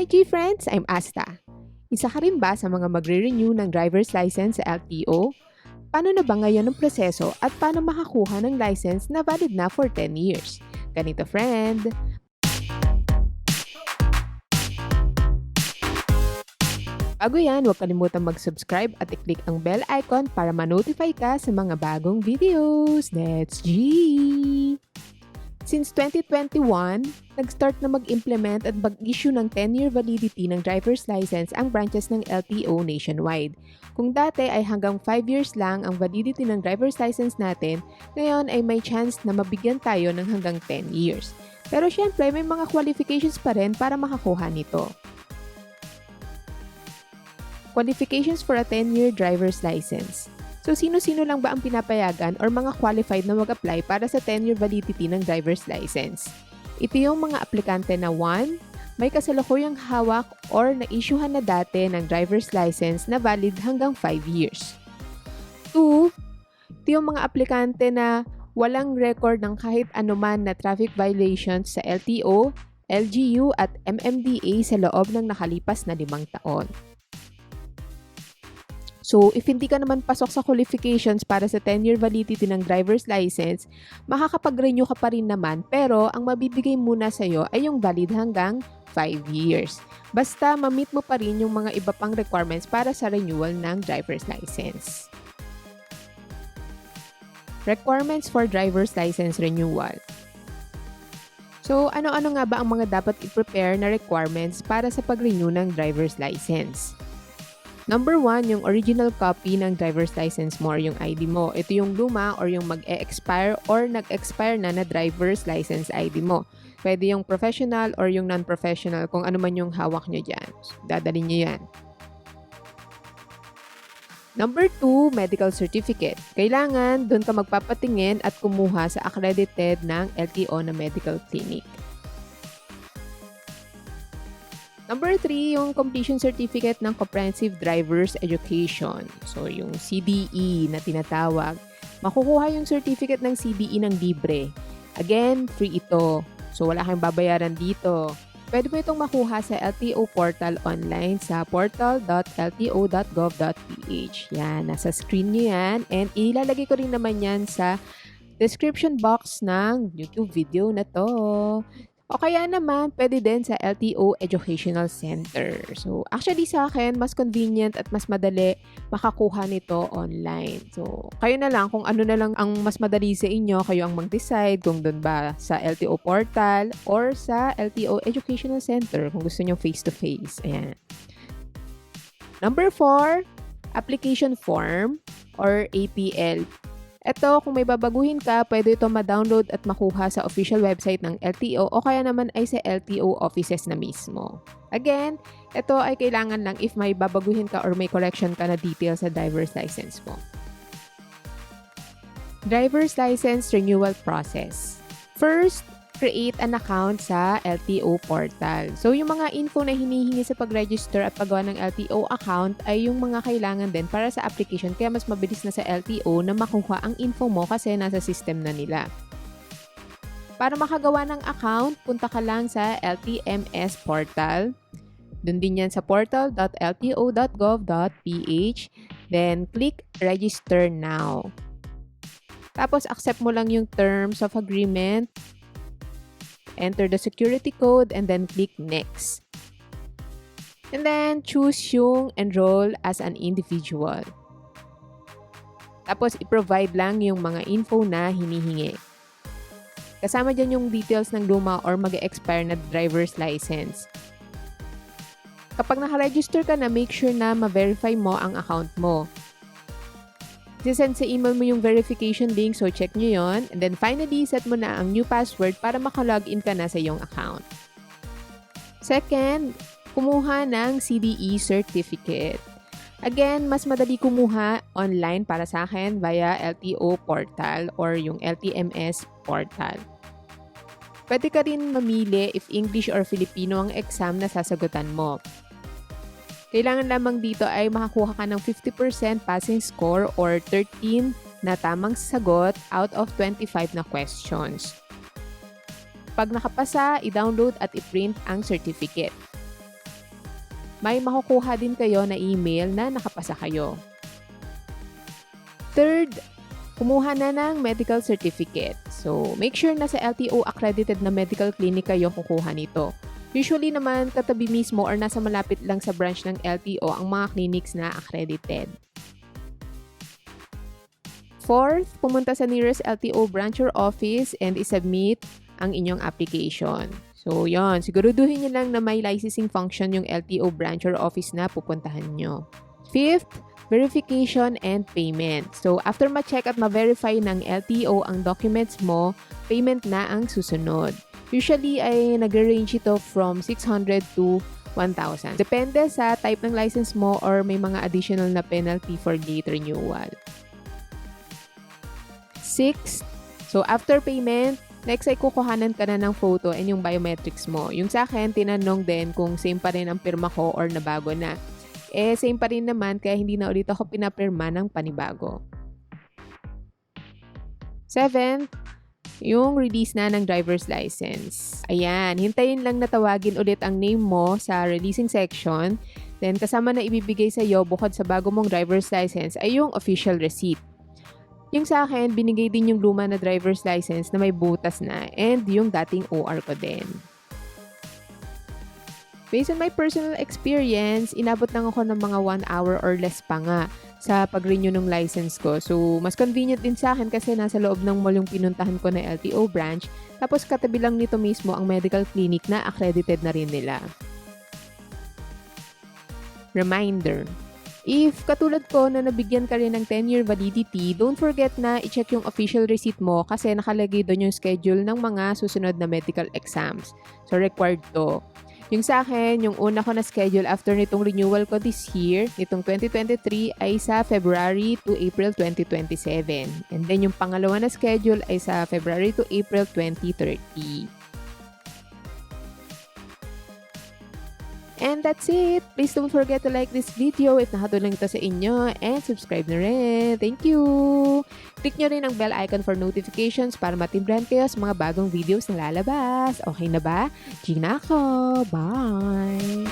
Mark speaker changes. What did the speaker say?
Speaker 1: Hi G-Friends! I'm Asta. Isa ka rin ba sa mga magre-renew ng driver's license sa LTO? Paano na ba ngayon ang proseso at paano makakuha ng license na valid na for 10 years? Ganito friend, Bago yan, huwag kalimutan mag-subscribe at i-click ang bell icon para ma-notify ka sa mga bagong videos. Let's G! Since 2021, nag-start na mag-implement at mag-issue ng 10-year validity ng driver's license ang branches ng LTO nationwide. Kung dati ay hanggang 5 years lang ang validity ng driver's license natin, ngayon ay may chance na mabigyan tayo ng hanggang 10 years. Pero syempre, may mga qualifications pa rin para makakuha nito. Qualifications for a 10-year driver's license. So, sino-sino lang ba ang pinapayagan or mga qualified na mag-apply para sa 10-year validity ng driver's license? Ito yung mga aplikante na 1. May kasalukuyang hawak or na-issuehan na dati ng driver's license na valid hanggang 5 years. 2. Ito yung mga aplikante na walang record ng kahit anuman na traffic violations sa LTO, LGU at MMDA sa loob ng nakalipas na limang taon. So, if hindi ka naman pasok sa qualifications para sa 10-year validity ng driver's license, makakapag-renew ka pa rin naman pero ang mabibigay muna sa iyo ay yung valid hanggang 5 years. Basta ma-meet mo pa rin yung mga iba pang requirements para sa renewal ng driver's license. Requirements for driver's license renewal. So, ano-ano nga ba ang mga dapat i-prepare na requirements para sa pag-renew ng driver's license? Number one, yung original copy ng driver's license mo or yung ID mo. Ito yung luma or yung mag-e-expire or nag-expire na na driver's license ID mo. Pwede yung professional or yung non-professional kung ano man yung hawak nyo dyan. So, dadalhin nyo yan. Number two, medical certificate. Kailangan doon ka magpapatingin at kumuha sa accredited ng LTO na medical clinic. Number three, yung completion certificate ng Comprehensive Driver's Education. So, yung CDE na tinatawag. Makukuha yung certificate ng CDE ng libre. Again, free ito. So, wala kang babayaran dito. Pwede mo itong makuha sa LTO portal online sa portal.lto.gov.ph. Yan, nasa screen nyo yan. And ilalagay ko rin naman yan sa description box ng YouTube video na to. O kaya naman, pwede din sa LTO Educational Center. So, actually sa akin, mas convenient at mas madali makakuha nito online. So, kayo na lang kung ano na lang ang mas madali sa inyo, kayo ang mag-decide kung doon ba sa LTO portal or sa LTO Educational Center kung gusto nyo face-to-face. Ayan. Number four, application form or APL. Ito, kung may babaguhin ka, pwede ito ma-download at makuha sa official website ng LTO o kaya naman ay sa LTO offices na mismo. Again, ito ay kailangan lang if may babaguhin ka or may correction ka na details sa driver's license mo. Driver's license renewal process. First, create an account sa LTO portal. So, yung mga info na hinihingi sa pag-register at paggawa ng LTO account ay yung mga kailangan din para sa application. Kaya mas mabilis na sa LTO na makuha ang info mo kasi nasa system na nila. Para makagawa ng account, punta ka lang sa LTMS portal. Doon din yan sa portal.lto.gov.ph. Then, click Register Now. Tapos, accept mo lang yung terms of agreement enter the security code, and then click Next. And then, choose yung enroll as an individual. Tapos, i-provide lang yung mga info na hinihingi. Kasama dyan yung details ng luma or mag-expire na driver's license. Kapag naka-register ka na, make sure na ma-verify mo ang account mo. Sisend sa email mo yung verification link, so check nyo yon. And then finally, set mo na ang new password para makalogin ka na sa iyong account. Second, kumuha ng CDE certificate. Again, mas madali kumuha online para sa akin via LTO portal or yung LTMS portal. Pwede ka rin mamili if English or Filipino ang exam na sasagutan mo. Kailangan lamang dito ay makakuha ka ng 50% passing score or 13 na tamang sagot out of 25 na questions. Pag nakapasa, i-download at i-print ang certificate. may makukuha din kayo na email na nakapasa kayo. Third, kumuha na ng medical certificate. So, make sure na sa LTO accredited na medical clinic kayo kukuha nito. Usually naman, katabi mismo or nasa malapit lang sa branch ng LTO ang mga clinics na accredited. Fourth, pumunta sa nearest LTO branch or office and isubmit ang inyong application. So, yon Siguraduhin nyo lang na may licensing function yung LTO branch or office na pupuntahan nyo. Fifth, verification and payment. So, after ma-check at ma-verify ng LTO ang documents mo, payment na ang susunod. Usually ay nag-range ito from 600 to 1,000. Depende sa type ng license mo or may mga additional na penalty for late renewal. Sixth, so after payment, next ay kukuhanan ka na ng photo and yung biometrics mo. Yung sa akin, tinanong din kung same pa rin ang pirma ko or nabago na. Eh, same pa rin naman kaya hindi na ulit ako pinapirma ng panibago. Seventh, yung release na ng driver's license. Ayan, hintayin lang na tawagin ulit ang name mo sa releasing section. Then kasama na ibibigay sa iyo bukod sa bago mong driver's license ay yung official receipt. Yung sa akin, binigay din yung luma na driver's license na may butas na and yung dating OR ko din. Based on my personal experience, inabot lang ako ng mga 1 hour or less pa nga sa pag-renew ng license ko. So, mas convenient din sa akin kasi nasa loob ng mall yung pinuntahan ko na LTO branch. Tapos katabi lang nito mismo ang medical clinic na accredited na rin nila. Reminder, If katulad ko na nabigyan ka rin ng 10-year validity, don't forget na i-check yung official receipt mo kasi nakalagay doon yung schedule ng mga susunod na medical exams. So required to. Yung sa akin, yung una ko na schedule after nitong renewal ko this year, nitong 2023 ay sa February to April 2027. And then yung pangalawa na schedule ay sa February to April 2030. And that's it. Please don't forget to like this video if nakatulong ito sa inyo and subscribe na rin. Thank you! Click nyo rin ang bell icon for notifications para matimbrahan kayo sa mga bagong videos na lalabas. Okay na ba? Gina ako! Bye!